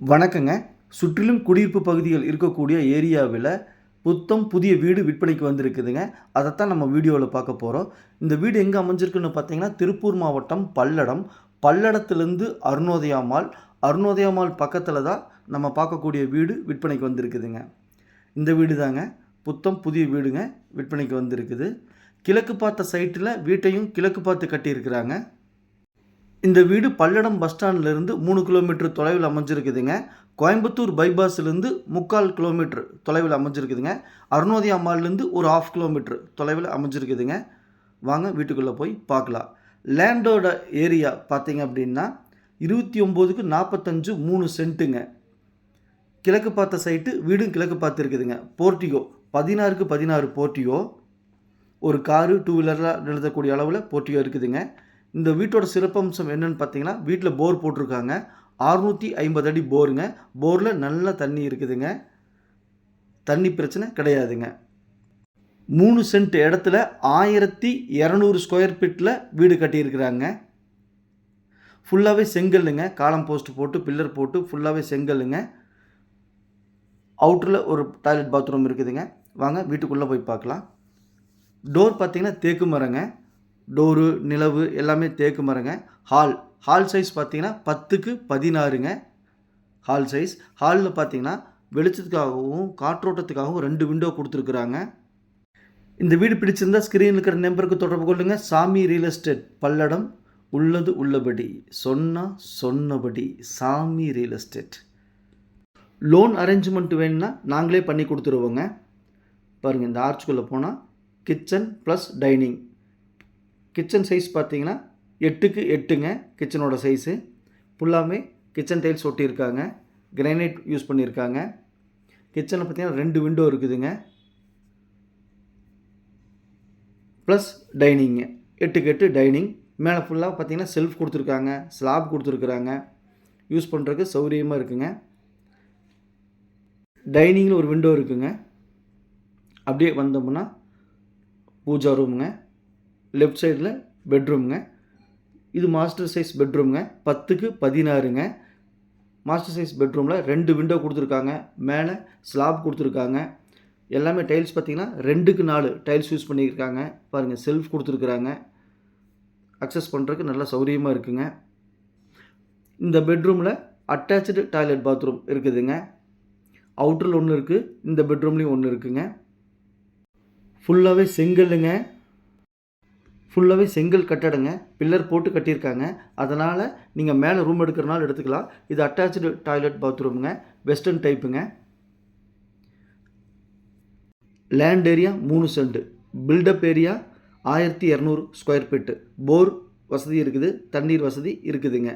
வணக்கங்க. சுற்றிலும் குடியிருப்பு பகுதிகள் இருக்கக்கூடிய ஏரியாவில் புத்தம் புதிய வீடு விற்பனைக்கு வந்திருக்குதுங்க. அதைத்தான் நம்ம வீடியோவில் பார்க்க போகிறோம் இந்த வீடு எங்கே அமைஞ்சிருக்குன்னு பார்த்தீங்கன்னா திருப்பூர் மாவட்டம் பல்லடம். பல்லடத்துலேருந்து அருணோதயாமால் அருணோதயாமால் பக்கத்தில் தான் நம்ம பார்க்கக்கூடிய வீடு விற்பனைக்கு வந்திருக்குதுங்க. இந்த வீடு தாங்க புத்தம் புதிய வீடுங்க விற்பனைக்கு வந்திருக்குது. கிழக்கு பார்த்த சைட்டில் வீட்டையும் கிழக்கு பார்த்து கட்டியிருக்கிறாங்க. இந்த வீடு பல்லடம் பஸ் ஸ்டாண்ட்லேருந்து மூணு கிலோமீட்டர் தொலைவில் அமைஞ்சிருக்குதுங்க. கோயம்புத்தூர் பைபாஸ்லேருந்து முக்கால் கிலோமீட்டர் தொலைவில் அமைஞ்சிருக்குதுங்க. அருணோதய மால்லேருந்து ஒரு ஆஃப் கிலோமீட்டர் தொலைவில் அமைஞ்சிருக்குதுங்க. வாங்க வீட்டுக்குள்ளே போய் பார்க்கலாம். லேண்டோட ஏரியா பார்த்தீங்க அப்படின்னா இருபத்தி ஒம்போதுக்கு நாற்பத்தஞ்சு மூணு சென்ட்டுங்க. கிழக்கு பார்த்த சைட்டு வீடும் கிழக்கு பார்த்து இருக்குதுங்க போர்ட்டிகோ பதினாறுக்கு பதினாறு போர்ட்டிகோ. ஒரு காரு டூ வீலரில் நிறுத்தக்கூடிய அளவில் போர்ட்டிகோ இருக்குதுங்க. இந்த வீட்டோட சிறப்பம்சம் என்னென்னு பார்த்தீங்கன்னா வீட்டில் போர் போட்டிருக்காங்க. அறுநூற்றி ஐம்பது அடி போருங்க போரில் நல்ல தண்ணி இருக்குதுங்க. தண்ணி பிரச்சனை கிடையாதுங்க. மூணு சென்ட் இடத்துல ஆயிரத்தி இரநூறு ஸ்கொயர் ஃபீட்டில் வீடு கட்டியிருக்கிறாங்க. ஃபுல்லாகவே செங்கல்லுங்க. காலம் போஸ்ட் போட்டு பில்லர் போட்டு ஃபுல்லாகவே செங்கல்லுங்க. அவுட்டரில் ஒரு டாய்லெட் பாத்ரூம் இருக்குதுங்க. வாங்க வீட்டுக்குள்ளே போய் பார்க்கலாம். டோர் பார்த்திங்கன்னா தேக்கு மரங்க. டோரு நிலவு எல்லாமே தேக்கு மரங்க. ஹால் ஹால் சைஸ் பார்த்தீங்கன்னா பத்துக்கு பதினாறுங்க. Hall size. ஹாலில் பார்த்தீங்கன்னா வெளிச்சத்துக்காகவும் காற்றோட்டத்துக்காகவும் ரெண்டு விண்டோ கொடுத்துருக்குறாங்க. இந்த வீடு பிடிச்சிருந்தா ஸ்க்ரீனில் இருக்கிற நம்பருக்கு தொடர்பு கொள்ளுங்க. சாமி ரியல் எஸ்டேட் பல்லடம் உள்ளது உள்ளபடி சொன்னால் சொன்னபடி சாமி ரியல் எஸ்டேட் லோன் அரேஞ்ச்மெண்ட் வேணும்னா நாங்களே பண்ணி கொடுத்துருவோங்க. பாருங்கள் இந்த ஆர்ச்சுக்குள்ளே போனால் kitchen plus dining kitchen size பார்த்தீங்கன்னா எட்டுக்கு எட்டுங்க கிச்சனோட சைஸு. ஃபுல்லாமே கிச்சன் டைல்ஸ் ஒட்டியிருக்காங்க. கிரைனைட் யூஸ் பண்ணியிருக்காங்க. கிச்சனில் பார்த்தீங்கன்னா ரெண்டு விண்டோ இருக்குதுங்க. Plus dining. எட்டுக்கு எட்டு டைனிங். மேலே ஃபுல்லாக பார்த்தீங்கன்னா செல்ஃப் கொடுத்துருக்காங்க. ஸ்லாப் கொடுத்துருக்குறாங்க. யூஸ் பண்ணுறதுக்கு சௌகரியமாக இருக்குங்க. டைனிங்கில் ஒரு விண்டோ இருக்குங்க. அப்படியே வந்தோம்னா பூஜா ரூமுங்க. லெஃப்ட் சைடில் பெட்ரூம்ங்க. இது மாஸ்டர் சைஸ் பெட்ரூம்ங்க. பத்துக்கு பதினாறுங்க. மாஸ்டர் சைஸ் பெட்ரூமில் ரெண்டு விண்டோ கொடுத்துருக்காங்க. மேலே ஸ்லாப் கொடுத்துருக்காங்க. எல்லாமே டைல்ஸ் பார்த்தீங்கன்னா ரெண்டுக்கு நாலு டைல்ஸ் யூஸ் பண்ணியிருக்காங்க. பாருங்கள் செல்ஃப் கொடுத்துருக்குறாங்க. அக்சஸ் பண்ணுறதுக்கு நல்ல சௌகரியமாக இருக்குங்க. இந்த பெட்ரூமில் அட்டாச்சு டாய்லெட் பாத்ரூம் இருக்குதுங்க. அவுட்டரில் ஒன்று இருக்குது இந்த பெட்ரூம்லேயும் ஒன்று இருக்குங்க. ஃபுல்லாகவே செங்கல்லுங்க. ஃபுல்லாகவே செங்கல் கட்டடங்க பில்லர் போட்டு கட்டியிருக்காங்க. அதனால் நீங்கள் மேலே ரூம் எடுக்கிறனால எடுத்துக்கலாம். இது அட்டாச்சு டாய்லெட் பாத்ரூமுங்க வெஸ்டர்ன் டைப்புங்க லேண்ட் ஏரியா மூணு சென்ட் பில்டப் ஏரியா ஆயிரத்தி இரநூறு ஸ்கொயர் ஃபீட்டு போர் வசதி இருக்குது தண்ணீர் வசதி இருக்குதுங்க.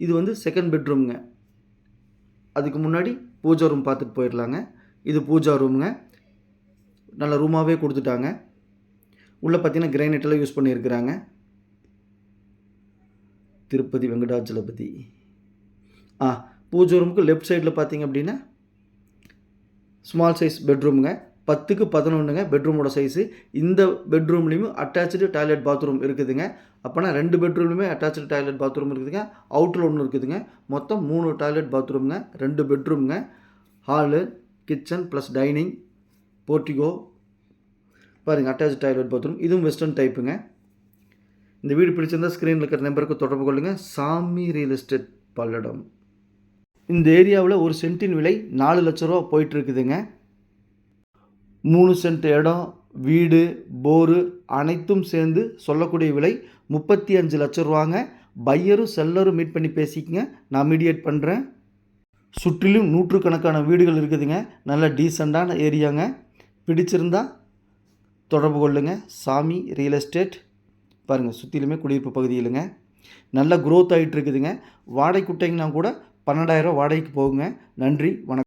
இது வந்து செகண்ட் பெட்ரூம்ங்க அதுக்கு முன்னாடி பூஜா ரூம் பார்த்துட்டு போயிடலாங்க இது பூஜா ரூமுங்க நல்ல ரூமாகவே கொடுத்துட்டாங்க. உள்ளே பார்த்தீங்கன்னா கிரைனைட்டெல்லாம் யூஸ் பண்ணியிருக்கிறாங்க. திருப்பதி வெங்கடாச்சலபதி ஆ பூஜை ரூமுக்கு லெஃப்ட் சைடில் பார்த்தீங்க அப்படின்னா ஸ்மால் சைஸ் பெட்ரூமுங்க பத்துக்கு பதினொன்றுங்க பெட்ரூமோட சைஸு இந்த பெட்ரூம்லேயும் அட்டாச்சு டாய்லெட் பாத்ரூம் இருக்குதுங்க. அப்போனா ரெண்டு பெட்ரூம்லையுமே அட்டாச்சு டாய்லெட் பாத்ரூம் இருக்குதுங்க. அவுட்டில் ஒன்று இருக்குதுங்க. மொத்தம் மூணு டாய்லெட் பாத்ரூமுங்க ரெண்டு பெட்ரூமுங்க hall kitchen plus dining portico பாருங்கள் அட்டாச் டாய்லெட் பாத்ரூம் இதுவும் வெஸ்டர்ன் டைப்புங்க இந்த வீடு பிடிச்சிருந்தா ஸ்க்ரீனில் இருக்கிற நம்பருக்கு தொடர்பு கொள்ளுங்கள் சாமி ரியல் எஸ்டேட் பல்லடம். இந்த ஏரியாவில் ஒரு சென்ட்டின் விலை நாலு லட்ச ரூபா போயிட்டுருக்குதுங்க. மூணு சென்ட் இடம் வீடு போரு அனைத்தும் சேர்ந்து சொல்லக்கூடிய விலை முப்பத்தி அஞ்சு லட்ச ரூபாங்க. பையரும் செல்லரும் மீட் பண்ணி பேசிக்கங்க. நான் மீடியேட் பண்ணுறேன் சுற்றிலும் நூற்றுக்கணக்கான வீடுகள் இருக்குதுங்க. நல்ல டீசெண்டான ஏரியாங்க பிடிச்சிருந்தா தொடர்பு கொள்ளுங்கள் சாமி ரியல் எஸ்டேட் பாருங்கள் சுற்றிலுமே குடியிருப்பு பகுதியிலுங்க. நல்ல க்ரோத் ஆகிட்டு இருக்குதுங்க. வாடகை கூட பன்னெண்டாயிரம் வாடகைக்கு போகுங்க. நன்றி வணக்கம்.